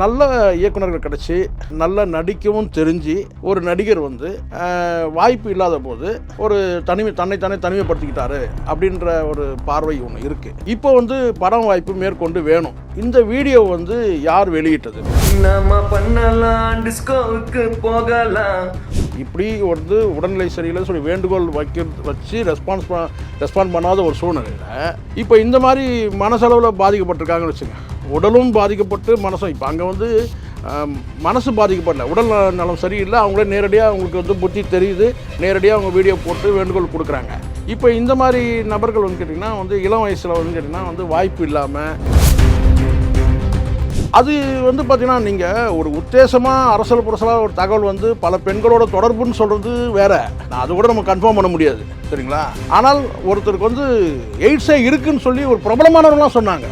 நல்ல இயக்குனர்கள் கிடச்சி நல்ல நடிக்கவும் தெரிஞ்சு ஒரு நடிகர் வந்து வாய்ப்பு இல்லாத போது ஒரு தனிமை தன்னைத்தானே தனிமைப்படுத்திக்கிட்டாரு அப்படின்ற ஒரு பார்வை ஒன்று இருக்குது இப்போ வந்து படம் வாய்ப்பு மேற்கொண்டு வேணும். இந்த வீடியோ வந்து யார் வெளியிட்டது? நம்ம பண்ணலாம் டிஸ்கோவுக்கு போகலாம். இப்படி வந்து உடல்நிலை சரியில்லைன்னு சொல்லி வேண்டுகோள் வைக்க வச்சு ரெஸ்பான்ஸ் ரெஸ்பாண்ட் பண்ணாத ஒரு சூழ்நிலையில் இப்போ இந்த மாதிரி மனசளவில் பாதிக்கப்பட்டிருக்காங்கன்னு வச்சுங்க உடலும் பாதிக்கப்பட்டு மனசும் இப்போ அங்கே வந்து மனசு பாதிக்கப்படல. உடல் நலம் சரியில்லை அவங்களே நேரடியாக அவங்களுக்கு வந்து புத்தி தெரியுது நேரடியாக அவங்க வீடியோ போட்டு வேண்டுகோள் கொடுக்குறாங்க. இப்போ இந்த மாதிரி நபர்கள் வந்து கேட்டிங்கன்னா வந்து இளம் வயசில் வந்து கேட்டிங்கன்னா வந்து வாய்ப்பு இல்லாமல் அது வந்து பார்த்திங்கன்னா நீங்கள் ஒரு உத்தேசமாக அரசல் புரசலாக ஒரு தகவல் வந்து பல பெண்களோட தொடர்புன்னு சொல்கிறது வேறு. நான் அது கூட நம்ம கன்ஃபார்ம் பண்ண முடியாது சரிங்களா? ஆனால் ஒருத்தருக்கு வந்து எய்ட்ஸே இருக்குன்னு சொல்லி ஒரு பிரபலமானவர்களாம் சொன்னாங்க.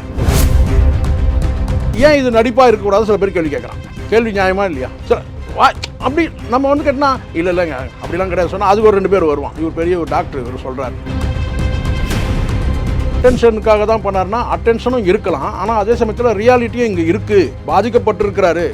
ஏன் இது நடிப்பாக இருக்கக்கூடாது சில பேர் கேள்வி கேட்குறான் கேள்வி நியாயமா இல்லையா? சில வா அப்படி நம்ம வந்து கேட்டினா இல்லை இல்லைங்க அப்படிலாம் கிடையாது. சொன்னால் அதுக்கு ஒரு ரெண்டு பேர் வருவான். இவர் பெரிய ஒரு டாக்டர் இவர் சொல்கிறாரு அட்டென்ஷனுக்காக தான் பண்ணாருன்னா அட்டென்ஷனும் இருக்கலாம். ஆனால் அதே சமயத்தில் ரியாலிட்டியும் இங்கே இருக்குது பாதிக்கப்பட்டிருக்கிறாரு.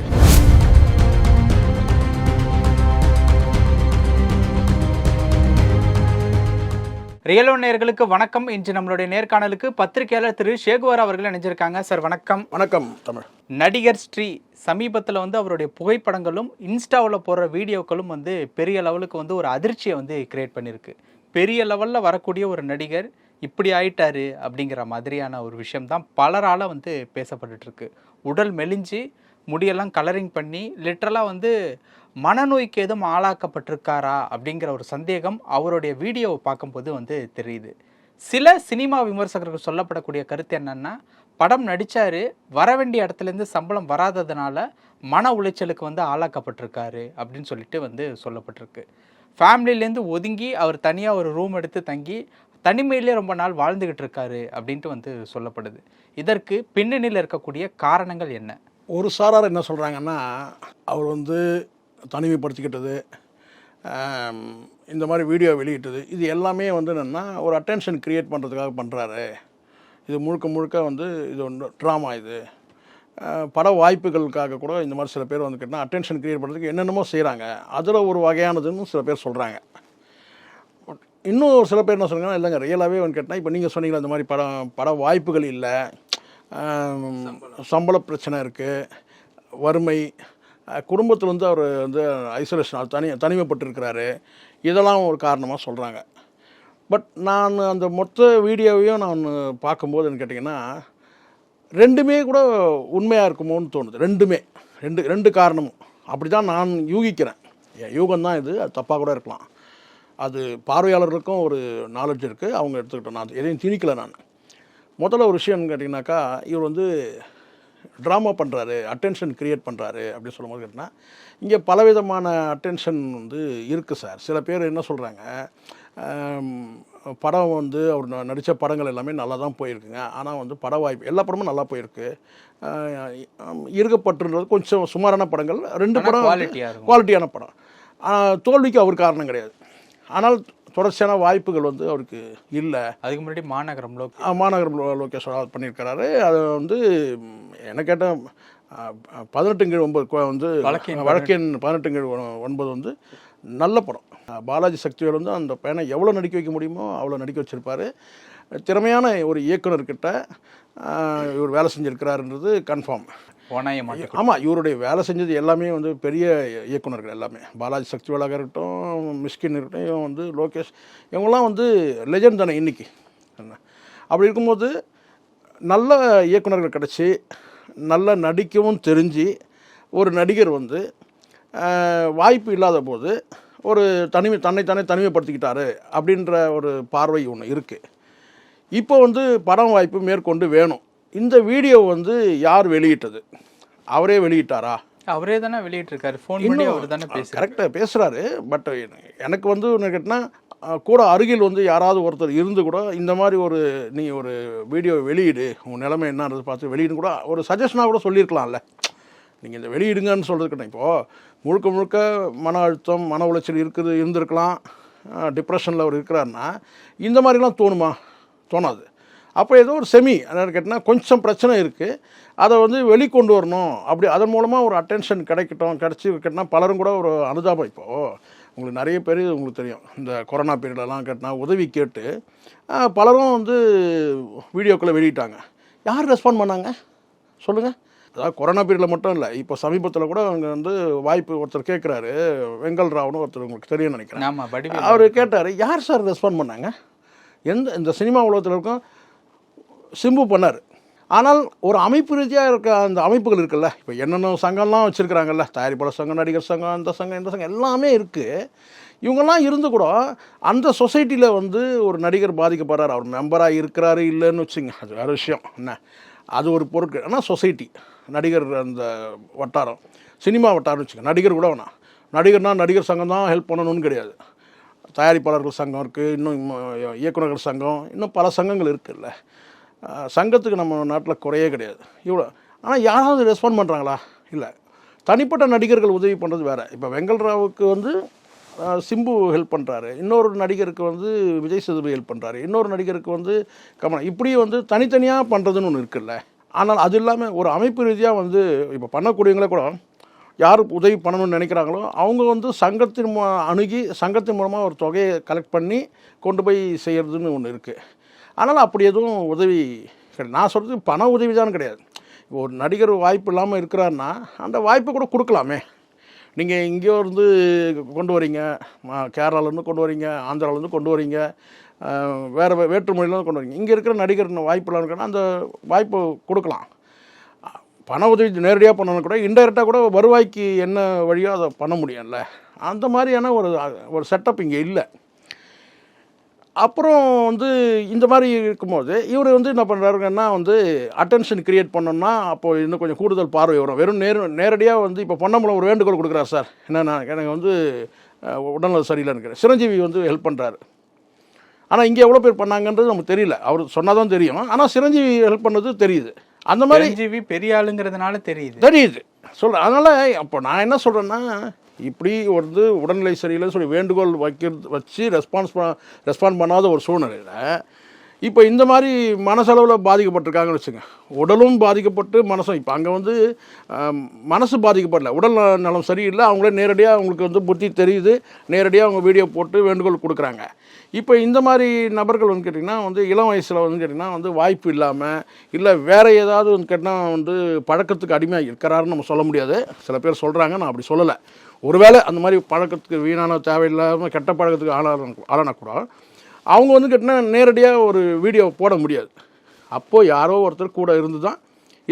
ரியலோ நேயர்களுக்கு வணக்கம். இன்று நம்மளுடைய நேர்காணலுக்கு பத்திரிகையாளர் திரு ஷேகுவார் அவர்கள் இணைஞ்சிருக்காங்க. சார் வணக்கம். வணக்கம் தமிழ். நடிகர் ஸ்ரீ சமீபத்தில் வந்து அவருடைய புகைப்படங்களும் இன்ஸ்டாவில் போடுற வீடியோக்களும் வந்து பெரிய லெவலுக்கு வந்து ஒரு அதிர்ச்சியை வந்து கிரியேட் பண்ணியிருக்கு பெரிய லெவலில் வரக்கூடிய ஒரு நடிகர் இப்படி ஆயிட்டாரு அப்படிங்கிற மாதிரியான ஒரு விஷயம் தான் பலரால் வந்து பேசப்பட்டுட்டு இருக்கு. உடல் மெலிஞ்சு முடியெல்லாம் கலரிங் பண்ணி லிட்ரலாக வந்து மனநோய்க்கு எதுவும் ஆளாக்கப்பட்டிருக்காரா அப்படிங்கிற ஒரு சந்தேகம் அவருடைய வீடியோவை பார்க்கும்போது வந்து தெரியுது. சில சினிமா விமர்சகர்கள் சொல்லப்படக்கூடிய கருத்து என்னென்னா படம் நடித்தார் வர வேண்டிய இடத்துலேருந்து சம்பளம் வராததுனால மன உளைச்சலுக்கு வந்து ஆளாக்கப்பட்டிருக்காரு அப்படின்னு சொல்லிட்டு வந்து சொல்லப்பட்டிருக்கு. ஃபேமிலிலேருந்து ஒதுங்கி அவர் தனியாக ஒரு ரூம் எடுத்து தங்கி தனிமையிலே ரொம்ப நாள் வாழ்ந்துக்கிட்டு இருக்காரு அப்படின்ட்டு வந்து சொல்லப்படுது. இதற்கு பின்னணியில் இருக்கக்கூடிய காரணங்கள் என்ன? ஒரு சாரார் என்ன சொல்கிறாங்கன்னா அவர் வந்து தனிமைப்படுத்திக்கிட்டது இந்த மாதிரி வீடியோ வெளியிட்டது. இது எல்லாமே வந்து என்னென்னா ஒரு அட்டென்ஷன் க்ரியேட் பண்ணுறதுக்காக பண்ணுறாரு இது முழுக்க முழுக்க வந்து இது ஒன்று ட்ராமா இது. பட வாய்ப்புகளுக்காக கூட இந்த மாதிரி சில பேர் வந்து கேட்டால் அட்டென்ஷன் க்ரியேட் பண்ணுறதுக்கு என்னென்னமோ செய்கிறாங்க அதில் ஒரு வகையானதுன்னு சில பேர் சொல்கிறாங்க இன்னும் ஒரு சில பேர் என்ன சொல்கிறாங்கன்னா இல்லைங்க ரியலாகவே வந்து கேட்டால் இப்போ நீங்கள் சொன்னீங்களா இந்த மாதிரி படம் பட வாய்ப்புகள் இல்லை. சம்பள பிரச்சனை இருக்குது வறுமை குடும்பத்தில் வந்து அவர் வந்து ஐசோலேஷன் தனி தனிமைப்பட்டிருக்கிறாரு. இதெல்லாம் ஒரு காரணமாக சொல்கிறாங்க பட் நான் அந்த மொத்த வீடியோவையும் நான் பார்க்கும்போது என்ன கேட்டிங்கன்னா ரெண்டுமே கூட உண்மையாக இருக்குமோன்னு தோணுது. ரெண்டுமே. ரெண்டு ரெண்டு காரணமும். அப்படி தான் நான் யூகிக்கிறேன். யூகம் தான் இது. அது தப்பாக கூட இருக்கலாம். அது பார்வையாளர்களுக்கும் ஒரு நாலேஜ் இருக்குது அவங்க எடுத்துக்கிட்டோம் நான் எதையும் திணிக்கல நான். முதல்ல ஒரு விஷயம்னு கேட்டிங்கனாக்கா இவர் வந்து ட்ராமா பண்ணுறாரு அட்டென்ஷன் க்ரியேட் பண்ணுறாரு அப்படின்னு சொல்லும்போது கேட்டிங்கன்னா இங்கே பலவிதமான அட்டென்ஷன் வந்து இருக்குது சார். சில பேர் என்ன சொல்கிறாங்க படம் வந்து அவர் நடித்த படங்கள் எல்லாமே நல்லா தான் போயிருக்குங்க. ஆனால் வந்து பட வாய்ப்பு எல்லா படமும் நல்லா போயிருக்கு. ஆஹ் இருக்கப்பட்டுன்றது கொஞ்சம் சுமாரான படங்கள் ரெண்டு படம். குவாலிட்டியான படம். தோல்விக்கு அவர் காரணம் கிடையாது. ஆனால் தொடர்ச்சியான வாய்ப்புகள் வந்து அவருக்கு இல்லை. அதுக்கு முன்னாடி மாநகரம் லோக் மாநகரம் லோகேஷ் பண்ணியிருக்கிறாரு அது வந்து என்ன கேட்டால் பதினெட்டு கீழ் ஒன்பது வந்து வழக்கின் பதினெட்டு. கீழ் ஒ- ஒன்பது வந்து நல்ல படம். பாலாஜி சக்திவேல் வந்து அந்த பையனை எவ்வளோ நடிக்க வைக்க முடியுமோ அவ்வளோ நடிக்க வச்சிருப்பாரு. திறமையான ஒரு இயக்குனர்கிட்ட இவர் வேலை செஞ்சிருக்கிறாருன்றது கன்ஃபார்ம். ஆமாம் இவருடைய வேலை செஞ்சது எல்லாமே வந்து பெரிய இயக்குனர்கள் எல்லாமே. பாலாஜி சக்திவேலாக இருக்கட்டும் மிஸ்கின் இருக்கட்டும் இவன் வந்து லோகேஷ் இவங்கெல்லாம் வந்து லெஜண்ட் தானே இன்றைக்கி என்ன அப்படி இருக்கும்போது நல்ல இயக்குனர்கள் கிடச்சி நல்ல நடிக்கவும் தெரிஞ்சு ஒரு நடிகர் வந்து வாய்ப்பு இல்லாத போது ஒரு தனிமை தன்னைத்தானே தனிமைப்படுத்திக்கிட்டாரு அப்படின்ற ஒரு பார்வை ஒன்று இருக்குது இப்போ வந்து படம் வாய்ப்பு மேற்கொண்டு வேணும். இந்த வீடியோ வந்து யார் வெளியிட்டது? அவரே வெளியிட்டாரா? அவரே தானே வெளியிட்டிருக்காரு. ஃபோன் பண்ணி அவர் தானே பேசுறாரு. கரெக்டாக பேசுகிறாரு பட் எனக்கு வந்து என்ன கேட்டினா கூட அருகில் வந்து யாராவது ஒருத்தர் இருந்து கூட இந்த மாதிரி ஒரு நீ ஒரு வீடியோ வெளியிடு உன் நிலைமை என்னன்றது பார்த்து வெளியிடு கூட ஒரு சஜஷனாக கூட சொல்லியிருக்கலாம்ல. நீங்கள் இந்த வெளியிடுங்கன்னு சொல்கிறதுக்கிட்ட இப்போது முழுக்க முழுக்க மன அழுத்தம் மன உளைச்சல் இருக்குது இருந்திருக்கலாம். டிப்ரெஷனில் அவர் இருக்கிறாருன்னா இந்த மாதிரிலாம் தோணுமா? தோணாது. அப்போ ஏதோ ஒரு செமி அதாவது கேட்டால் கொஞ்சம் பிரச்சனை இருக்குது அதை வந்து வெளிக்கொண்டு வரணும். அப்படி அதன் மூலமாக ஒரு அட்டென்ஷன் கிடைக்கட்டும். கிடச்சி கேட்டால் பலரும் கூட ஒரு அனுதாபம். இப்போது உங்களுக்கு நிறைய பேர் உங்களுக்கு தெரியும். இந்த கொரோனா பீரியடெல்லாம் கேட்டால் உதவி கேட்டு பலரும் வந்து வீடியோக்களை வெளியிட்டாங்க. யார் ரெஸ்பாண்ட் பண்ணாங்க? சொல்லுங்கள் அதாவது கொரோனா பீரியடில் மட்டும் இல்லை இப்போ சமீபத்தில் கூட அவங்க வந்து வாய்ப்பு ஒருத்தர் கேட்குறாரு வெங்கல் ராவ்னு ஒருத்தர் உங்களுக்கு தெரியும்னு நினைக்கிறேன். அவர் கேட்டார் யார் சார் ரெஸ்பாண்ட் பண்ணாங்க? எந்த இந்த சினிமா உலகத்தில் இருக்கும் சிம்பு பண்ணார். ஆனால் ஒரு அமைப்பு ரீதியாக இருக்க அந்த அமைப்புகள் இருக்குல்ல இப்போ என்னென்ன சங்கம்லாம் வச்சுருக்கிறாங்கல்ல தயாரிப்பாளர் சங்கம் நடிகர் சங்கம் அந்த சங்கம் இந்த சங்கம் எல்லாமே இருக்குது இவங்கெல்லாம் இருந்து கூட அந்த சொசைட்டியில் வந்து ஒரு நடிகர் பாதிக்கப்படுறாரு. அவர் மெம்பராக இருக்கிறாரு இல்லைன்னு வச்சுங்க அது வேறு விஷயம். என்ன? அது ஒரு பொருட்கள் ஆனால் சொசைட்டி நடிகர் அந்த வட்டாரம் சினிமா வட்டாரம் வச்சுங்க நடிகர் கூட வேணாம். நடிகர்னால் நடிகர் சங்கம் தான் ஹெல்ப் பண்ணணும்னு கிடையாது. தயாரிப்பாளர்கள் சங்கம் இருக்குது இன்னும் இம்ம- இயக்குனர்கள் சங்கம் இன்னும் பல சங்கங்கள் இருக்குல்ல. சங்கத்துக்கு நம்ம நாட்டில் குறையே கிடையாது. இவ்வளோ. ஆனால் யாராவது ரெஸ்பாண்ட் பண்ணுறாங்களா இல்லை. தனிப்பட்ட நடிகர்கள் உதவி பண்ணுறது வேறு. இப்போ வெங்கல் ராவுக்கு வந்து சிம்பு ஹெல்ப் பண்ணுறாரு இன்னொரு நடிகருக்கு வந்து விஜய் சேதுபதி ஹெல்ப் பண்ணுறாரு இன்னொரு நடிகருக்கு வந்து கமலம் இப்படி வந்து தனித்தனியாக பண்ணுறதுன்னு ஒன்று இருக்குல்ல. ஆனால் அது இல்லாமல் ஒரு அமைப்பு ரீதியாக வந்து இப்போ பண்ணக்கூடியவங்களே கூட யார் உதவி பண்ணணும்னு நினைக்கிறாங்களோ அவங்க வந்து சங்கத்தின் அணுகி சங்கத்தின் மூலமாக ஒரு தொகையை கலெக்ட் பண்ணி கொண்டு போய் செய்கிறதுன்னு ஒன்று இருக்குது ஆனால் அப்படி எதுவும் உதவி கிடையாது. நான் சொல்கிறது பண உதவி தான் கிடையாது. ஒரு நடிகர் வாய்ப்பு இல்லாமல் இருக்கிறாருன்னா அந்த வாய்ப்பு கூட கொடுக்கலாமே. நீங்கள் இங்கேயோ இருந்து கொண்டு வரீங்க. கேரளாலேருந்து கொண்டு வரீங்க ஆந்திராவிலேருந்து கொண்டு வரீங்க வேறு வே- வேற்று மொழியிலேருந்து கொண்டு வரீங்க. இங்கே இருக்கிற நடிகர் வாய்ப்பு இல்லாமல் அந்த வாய்ப்பு கொடுக்கலாம். பண உதவி நேரடியாக பண்ணணும் கூட இன்டைரக்டாக கூட வருவாய்க்கு என்ன வழியோ அதை பண்ண முடியும்ல. அந்த மாதிரியான ஒரு ஒரு செட்டப் இங்கே இல்லை. அப்புறம் வந்து இந்த மாதிரி இருக்கும்போது இவர் வந்து என்ன பண்ணுறாருங்கன்னா வந்து அட்டென்ஷன் கிரியேட் பண்ணோம்னா அப்போ இன்னும் கொஞ்சம் கூடுதல் பார்வை வரும். வெறும் நேர் நேரடியாக வந்து இப்போ பொன்னம்பலம் ஒரு வேண்டுகோள் கொடுக்குறாரு சார். என்னன்னா எனக்கு வந்து அஹ், உடல்நலம் சரியில்லைன்னு இருக்கிறேன். சிரஞ்சீவி வந்து ஹெல்ப் பண்ணுறாரு ஆனால் இங்கே எவ்வளோ பேர் பண்ணாங்கன்றது நமக்கு தெரியல. அவர் சொன்னால் தான் தெரியும். ஆனால் சிரஞ்சீவி ஹெல்ப் பண்ணது தெரியுது. அந்த மாதிரி சிரஞ்சீவி பெரிய ஆளுங்கிறதுனால தெரியுது. தெரியுது. சொல்கிறேன் அதனால் அப்போ நான் என்ன சொல்கிறேன்னா இப்படி வந்து உடல்நிலை சரியில்லைன்னு சொல்லி வேண்டுகோள் வைக்கிறது வச்சு ரெஸ்பான்ஸ் பண்ண ரெஸ்பாண்ட் பண்ணாத ஒரு சூழ்நிலையில் இப்போ இந்த மாதிரி மனசளவில் பாதிக்கப்பட்டிருக்காங்கன்னு வச்சுங்க. உடலும் பாதிக்கப்பட்டு மனசும் இப்போ அங்கே வந்து மனசு பாதிக்கப்படல. உடல் நலம் சரியில்லை அவங்களே நேரடியாக அவங்களுக்கு வந்து புத்தி தெரியுது நேரடியாக அவங்க வீடியோ போட்டு வேண்டுகோள் கொடுக்குறாங்க. இப்போ இந்த மாதிரி நபர்கள் வந்து கேட்டிங்கன்னா வந்து இளம் வயசில் வந்து கேட்டிங்கன்னா வந்து வாய்ப்பு இல்லாமல் இல்லை வேறு ஏதாவது வந்து கேட்டால் வந்து பழக்கத்துக்கு அடிமையாக இருக்கிறாருன்னு நம்ம சொல்ல முடியாது. சில பேர் சொல்கிறாங்க நான் அப்படி சொல்லலை. ஒருவேளை அந்த மாதிரி பழக்கத்துக்கு வீணான தேவையில்லாமல் கெட்ட பழக்கத்துக்கு ஆளான ஆளானா கூட அவங்க வந்து கேட்டிங்கன்னா நேரடியாக ஒரு வீடியோ போட முடியாது. அப்போது யாரோ ஒருத்தர் கூட இருந்து தான்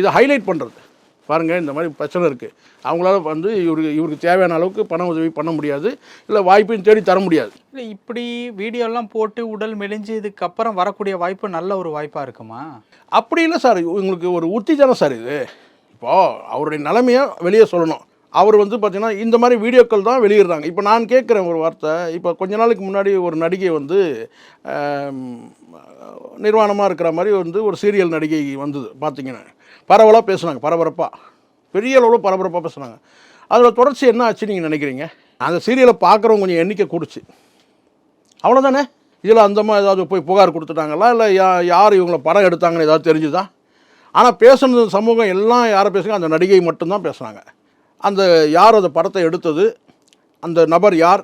இதை ஹைலைட் பண்ணுறது பாருங்கள் இந்த மாதிரி பிரச்சனை இருக்குது அவங்களால வந்து இவருக்கு இவருக்கு தேவையான அளவுக்கு பண உதவி பண்ண முடியாது. இல்லை வாய்ப்பையும் தேடி தர முடியாது. இல்லை இப்படி வீடியோலாம் போட்டு உடல் மெலிஞ்சதுக்கு அப்புறம் வரக்கூடிய வாய்ப்பு நல்ல ஒரு வாய்ப்பா இருக்குமா? அப்படி இல்லை சார். உங்களுக்கு ஒரு உத்திஜனம் சார் இது. இப்போது அவருடைய நிலைமையை வெளியே சொல்லணும். அவர் வந்து பார்த்தீங்கன்னா இந்த மாதிரி வீடியோக்கள் தான் வெளியிடுறாங்க. இப்போ நான் கேட்குறேன் ஒரு வார்த்தை. இப்போ கொஞ்ச நாளைக்கு முன்னாடி ஒரு நடிகை வந்து நிர்வாணமாக இருக்கிற மாதிரி வந்து ஒரு சீரியல் நடிகை வந்தது பார்த்தீங்கன்னா பரவலாக பேசுனாங்க பரபரப்பாக பெரிய அளவில் பரபரப்பாக பேசுனாங்க. அதோட தொடர்ச்சி என்ன ஆச்சு நீங்கள் நினைக்கிறீங்க? அந்த சீரியலை பார்க்குறவங்க கொஞ்சம் எண்ணிக்கை கூடுச்சு. அவ்வளோதானே இதில் அந்தமா ஏதாவது போய் புகார் கொடுத்துட்டாங்களா? இல்லை யா யார் இவங்கள படம் எடுத்தாங்கன்னு ஏதாவது தெரிஞ்சுதா? ஆனால் பேசுனது சமூகம் எல்லாம் யாரை பேசுங்க அந்த நடிகை மட்டும்தான் பேசுனாங்க அந்த யார் அந்த படத்தை எடுத்தது அந்த நபர் யார்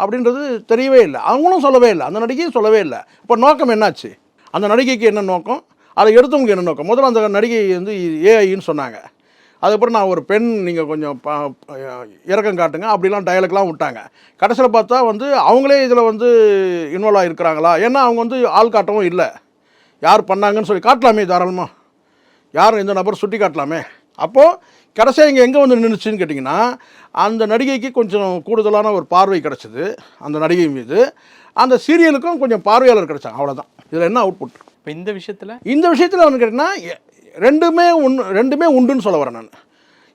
அப்படின்றது தெரியவே இல்லை. அவங்களும் சொல்லவே இல்லை. அந்த நடிகையும் சொல்லவே இல்லை. இப்போ நோக்கம் என்னாச்சு? அந்த நடிகைக்கு என்ன நோக்கம்? அதை எடுத்தவங்க என்ன நோக்கம்? முதல்ல அந்த நடிகை வந்து ஏஐன்னு சொன்னாங்க. அதுக்கப்புறம் நான் ஒரு பெண் நீங்கள் கொஞ்சம் ப இறக்கம் காட்டுங்க. அப்படிலாம் டயலாக்லாம் விட்டாங்க. கடைசியில் பார்த்தா வந்து அவங்களே இதில் வந்து இன்வால்வ் ஆகிருக்கிறாங்களா ஏன்னா அவங்க வந்து ஆள் காட்டவும் இல்லை. யார் பண்ணாங்கன்னு சொல்லி காட்டலாமே தாராளமாக யார் இந்த நபர் சுட்டி காட்டலாமே அப்போது கடைசியாக இங்கே எங்கே வந்து நின்றுச்சுன்னு கேட்டிங்கன்னா அந்த நடிகைக்கு கொஞ்சம் கூடுதலான ஒரு பார்வை கிடச்சிது அந்த நடிகை மீது. அந்த சீரியலுக்கும் கொஞ்சம் பார்வையாளர் கிடைச்சாங்க அவ்வளோதான் இதில் என்ன அவுட்புட் இப்போ இந்த விஷயத்துல? இந்த விஷயத்தில் வந்து கேட்டிங்கன்னா ரெண்டுமே உண்டு ரெண்டுமே உண்டுன்னு சொல்ல வரேன் நான்.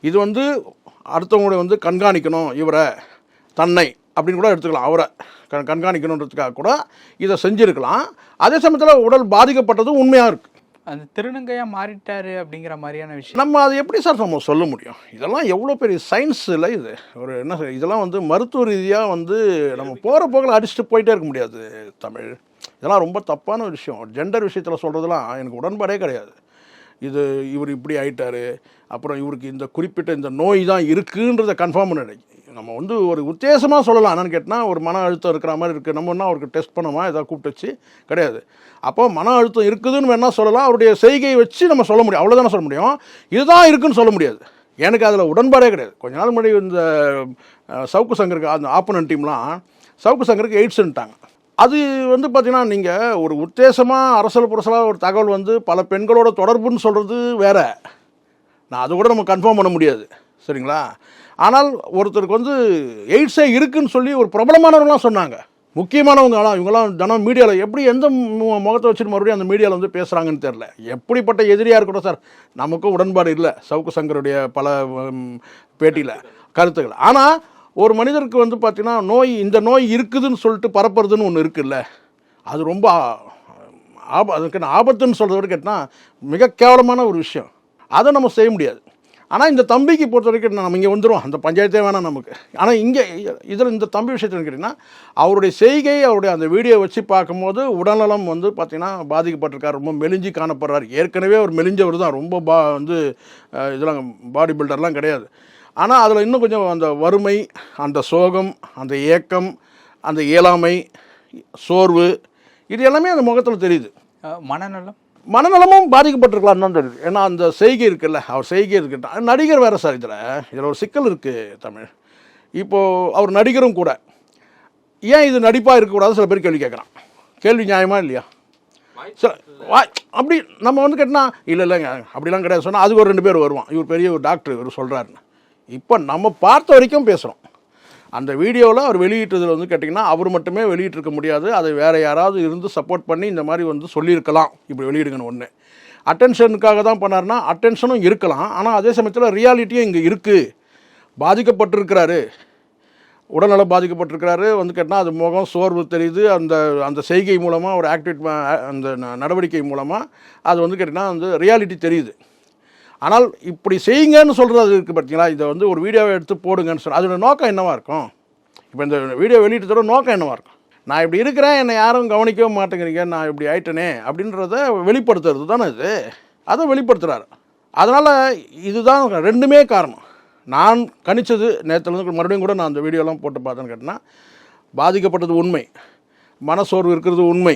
இது வந்து அடுத்தவங்களுடைய வந்து கண்காணிக்கணும் இவரை தன்னை அப்படின்னு கூட எடுத்துக்கலாம் அவரை கண் கண்காணிக்கணுன்றதுக்காக கூட இதை செஞ்சுருக்கலாம். அதே சமயத்தில் உடல் பாதிக்கப்பட்டதும் உண்மையாக இருக்குது அந்த திருநங்கையா மாறிட்டாரு அப்படிங்கிற மாதிரியான விஷயம். நம்ம அதை எப்படி சார் நம்ம சொல்ல முடியும்? இதெல்லாம் எவ்வளோ பெரிய சயின்ஸ் இல்லை இது. ஒரு என்ன இதெல்லாம் வந்து மருத்துவ ரீதியாக வந்து நம்ம போகிற போக்கில் அடிச்சுட்டு போயிட்டே இருக்க முடியாது. தமிழ் இதெல்லாம் ரொம்ப தப்பான ஒரு விஷயம். ஜெண்டர் விஷயத்தில் சொல்கிறதுலாம் எனக்கு உடன்பாடே கிடையாது. இது இவர் இப்படி ஆயிட்டாரு. அப்புறம் இவருக்கு இந்த குறிப்பிட்ட இந்த நோய் தான் இருக்குன்றதை கன்ஃபார்ம் பண்ணி நம்ம வந்து ஒரு உத்தேசமாக சொல்லலாம். என்னன்னு கேட்டால் ஒரு மன அழுத்தம் இருக்கிற மாதிரி இருக்குது நம்ம என்ன அவருக்கு டெஸ்ட் பண்ணோமா? எதாவது கூப்பிட்டு வச்சு. கிடையாது. அப்போ மன அழுத்தம் இருக்குதுன்னு வேணால் சொல்லலாம். அவருடைய செய்கையை வச்சு நம்ம சொல்ல முடியும். அவ்வளோதானே சொல்ல முடியும்? இதுதான் இருக்குன்னு சொல்ல முடியாது. எனக்கு அதில் உடன்பாடே கிடையாது. கொஞ்ச நாள் முன்னாடி இந்த சவுக்கு சங்கருக்கு அந்த ஆப்பனன் டீம்லாம் சவுக்கு சங்கருக்கு எய்ட்ஸ்ன்ட்டாங்க அது வந்து பார்த்திங்கன்னா நீங்கள் ஒரு உத்தேசமாக அரசல் புரசலாக ஒரு தகவல் வந்து பல பெண்களோட தொடர்புன்னு சொல்கிறது வேற. நான் அது கூட நம்ம கன்ஃபார்ம் பண்ண முடியாது. சரிங்களா? ஆனால் ஒருத்தருக்கு வந்து எய்ட்ஸே இருக்குன்னு சொல்லி ஒரு பிரபலமானவங்களாம் சொன்னாங்க. முக்கியமானவங்க ஆனால் இவங்கெல்லாம் தினம் மீடியாவில் எப்படி எந்த மு- முகத்தை வச்சுட்டு மறுபடியும் அந்த மீடியாவில் வந்து பேசுகிறாங்கன்னு தெரில எப்படிப்பட்ட எதிரியாக இருக்கட்டும் சார் நமக்கும் உடன்பாடு இல்லை. சவுக்கு சங்கருடைய பல பேட்டியில் கருத்துக்கள். ஆனால் ஒரு மனிதருக்கு வந்து பார்த்திங்கன்னா நோய் இந்த நோய் இருக்குதுன்னு சொல்லிட்டு பரப்புறதுன்னு ஒன்று இருக்குல்ல. அது ரொம்ப ஆப அதுக்கு ஆபத்துன்னு சொல்கிறத விட கேட்டால் மிக கேவலமான ஒரு விஷயம். அதை நம்ம செய்ய முடியாது. ஆனால் இந்த தம்பிக்கு பொறுத்த வரைக்கும் நம்ம இங்கே வந்துடும் அந்த பஞ்சாயத்தே வேணாம் நமக்கு. ஆனால் இங்கே இதில் இந்த தம்பி விஷயத்தில் கேட்டிங்கன்னா அவருடைய செய்கை அவருடைய அந்த வீடியோ வச்சு பார்க்கும்போது உடல்நலம் வந்து பார்த்திங்கன்னா பாதிக்கப்பட்டிருக்கார். ரொம்ப மெலிஞ்சி காணப்படுறார். ஏற்கனவே ஒரு மெலிஞ்சவர் தான். ரொம்ப பா வந்து இதெல்லாம் பாடி பில்டர்லாம் கிடையாது. ஆனால் அதில் இன்னும் கொஞ்சம் அந்த வறுமை அந்த சோகம் அந்த ஏக்கம் அந்த இயலாமை சோர்வு இது எல்லாமே அந்த முகத்தில் தெரியுது. மனநலம்? மனநலமும் பாதிக்கப்பட்டிருக்கலாம் தான் தெரியுது. ஏன்னா அந்த செய்கை இருக்குல்ல அவர் செய்கை இருக்கட்டும் நடிகர் வேறு சார் இதில் இதில் ஒரு சிக்கல் இருக்குது தமிழ். இப்போது அவர் நடிகரும் கூட ஏன் இது நடிப்பாக இருக்கக்கூடாது சில பேர் கேள்வி கேட்குறான். கேள்வி நியாயமா இல்லையா? சில வாய் அப்படி நம்ம வந்து கேட்டினா இல்லை இல்லைங்க அப்படிலாம் கிடையாது. சொன்னால் அதுக்கு ஒரு ரெண்டு பேர் வருவான். இவர் பெரிய ஒரு டாக்டர் இவர் சொல்கிறாருன்னு இப்போ நம்ம பார்த்த வரைக்கும் பேசுகிறோம் அந்த வீடியோவில் அவர் வெளியிட்டதில் வந்து கேட்டிங்கன்னா அவர் மட்டுமே வெளியிட்டிருக்க முடியாது. அதை வேறு யாராவது இருந்து சப்போர்ட் பண்ணி இந்த மாதிரி வந்து சொல்லியிருக்கலாம். இப்படி வெளியிடுங்கன்னு ஒன்று அட்டென்ஷனுக்காக தான் பண்ணாருன்னா அட்டென்ஷனும் இருக்கலாம். ஆனால் அதே சமயத்தில் ரியாலிட்டியும் இங்கே இருக்குது பாதிக்கப்பட்டிருக்கிறாரு. உடல்நலம் பாதிக்கப்பட்டிருக்கிறாரு. வந்து கேட்டால் அது முகம் சோர்வு தெரியுது. அந்த அந்த செய்கை மூலமாக ஒரு ஆக்டிவிட் அந்த ந- நடவடிக்கை மூலமாக அது வந்து கேட்டிங்கன்னா வந்து ரியாலிட்டி தெரியுது. ஆனால் இப்படி செய்யுங்கன்னு சொல்கிறது இருக்குது பார்த்தீங்களா? இதை வந்து ஒரு வீடியோவை எடுத்து போடுங்கன்னு சொல்லி அதோட நோக்கம் என்னவா இருக்கும்? இப்போ இந்த வீடியோ வெளியிட்டதோட நோக்கம் என்னவாக இருக்கும்? நான் இப்படி இருக்கிறேன் என்னை யாரும் கவனிக்கவே மாட்டேங்கிறீங்க நான் இப்படி ஆயிட்டனே அப்படின்றத வெளிப்படுத்துறது தானே இது? அதை வெளிப்படுத்துகிறாரு அதனால் இதுதான் ரெண்டுமே காரணம். நான் கணிச்சது நேற்றுலேருந்து மறுபடியும் கூட நான் அந்த வீடியோலாம் போட்டு பார்த்தேன்னு கேட்டேன்னா பாதிக்கப்பட்டது உண்மை. மனசோர்வு இருக்கிறது உண்மை.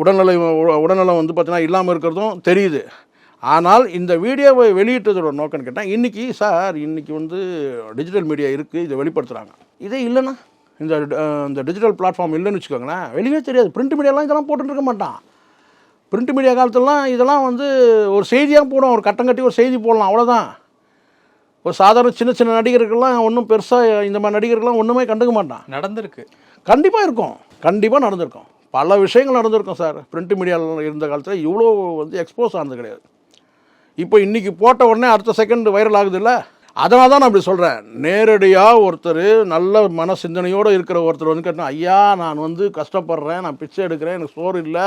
உடல்நிலை உடல்நலம் வந்து பார்த்திங்கன்னா இல்லாமல் இருக்கிறதும் தெரியுது. ஆனால் இந்த வீடியோவை வெளியிட்டதோட நோக்கம்னு கேட்டால் இன்றைக்கி சார் இன்றைக்கி வந்து டிஜிட்டல் மீடியா இருக்குது இதை வெளிப்படுத்துகிறாங்க இதே இல்லைன்னா இந்த இந்த டிஜிட்டல் பிளாட்ஃபார்ம் இல்லைன்னு வச்சுக்கோங்களேன் வெளியே தெரியாது. பிரிண்ட் மீடியாலாம் இதெல்லாம் போட்டுட்டு இருக்க மாட்டான். பிரிண்ட் மீடியா காலத்துலலாம் இதெல்லாம் வந்து ஒரு செய்தியாக போடும். ஒரு கட்டம் கட்டி ஒரு செய்தி போடலாம். அவ்வளோதான் ஒரு சாதாரண சின்ன சின்ன நடிகர்கள்லாம் ஒன்றும் பெருசாக இந்த மாதிரி நடிகர்கள்லாம் ஒன்றுமே கண்டுக்க மாட்டான். நடந்திருக்கு. கண்டிப்பாக இருக்கும். கண்டிப்பாக நடந்திருக்கும். பல விஷயங்கள் நடந்திருக்கும் சார். பிரிண்ட் மீடியாவில் இருந்த காலத்தில் இவ்வளோ வந்து எக்ஸ்போஸ் ஆனது கிடையாது. இப்போ இன்றைக்கி போட்ட உடனே அடுத்த செகண்ட் வைரல் ஆகுது இல்லை அதனால் தான் நான் அப்படி சொல்கிறேன் நேரடியாக ஒருத்தர் நல்ல மன சிந்தனையோடு இருக்கிற ஒருத்தர் வந்து கேட்டால் ஐயா நான் வந்து கஷ்டப்படுறேன் நான் பிச்சை எடுக்கிறேன் எனக்கு சோறு இல்லை.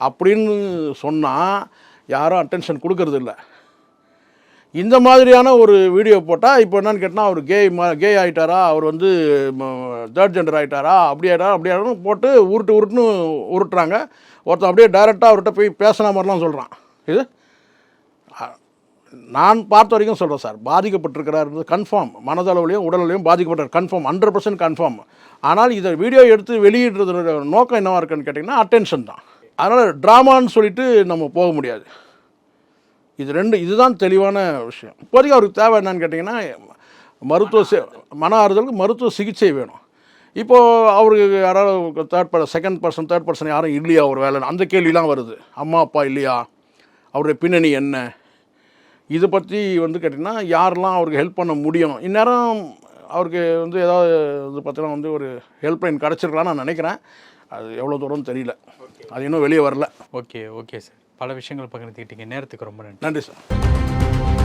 அப்படின்னு சொன்னால் யாரும் அட்டென்ஷன் கொடுக்கறதில்ல இந்த மாதிரியான ஒரு வீடியோ போட்டால் இப்போ என்னன்னு கேட்டால் அவர் கே கே ஆகிட்டாரா அவர் வந்து தேர்ட் ஜெண்டர் ஆகிட்டாரா அப்படி ஆகிட்டாரா அப்படி ஆகிட்டாரும் போட்டு உருட்டு உருட்டுன்னு உருட்டுறாங்க. ஒருத்தன் அப்படியே டைரெக்டாக அவர்கிட்ட போய் பேசின மாதிரிலாம் சொல்கிறான் இது? நான் பார்த்த வரைக்கும் சொல்கிறேன் சார் பாதிக்கப்பட்டிருக்கிறாரு கன்ஃபார்ம் மனதளவுலையும் உடலளையும் பாதிக்கப்பட்டார் கன்ஃபார்ம் ஹண்ட்ரட் பர்சன்ட் கன்ஃபார்ம் ஆனால் இதை வீடியோ எடுத்து வெளியிடுறதோட நோக்கம் என்னவாக இருக்குன்னு கேட்டிங்கன்னா அட்டென்ஷன் தான். அதனால் ட்ராமான்னு சொல்லிட்டு நம்ம போக முடியாது. இது ரெண்டு இதுதான் தெளிவான விஷயம். இப்போதைக்கு அவருக்கு தேவை என்னன்னு கேட்டிங்கன்னா மருத்துவ மன ஆறுதலுக்கு மருத்துவ சிகிச்சை வேணும். இப்போது அவருக்கு யாராவது third person second person third person யாரும் இல்லையா ஒரு வேலை அந்த கேள்விலாம் வருது. அம்மா அப்பா இல்லையா? அவருடைய பின்னணி என்ன? இதை பற்றி வந்து கேட்டிங்கன்னா யாரெல்லாம் அவருக்கு ஹெல்ப் பண்ண முடியும்? இந்நேரம் அவருக்கு வந்து ஏதாவது வந்து பார்த்தீங்கன்னா வந்து ஒரு ஹெல்ப்லைன் கிடச்சிருக்கலாம்னு நான் நினைக்கிறேன். அது எவ்வளோ தூரம் தெரியல. அது இன்னும் வெளியே வரல. Okay okay sir. பல விஷயங்கள் பகிர்ந்துக்கிட்டீங்க. நேரத்துக்கு ரொம்ப நன்றி. நன்றி சார்.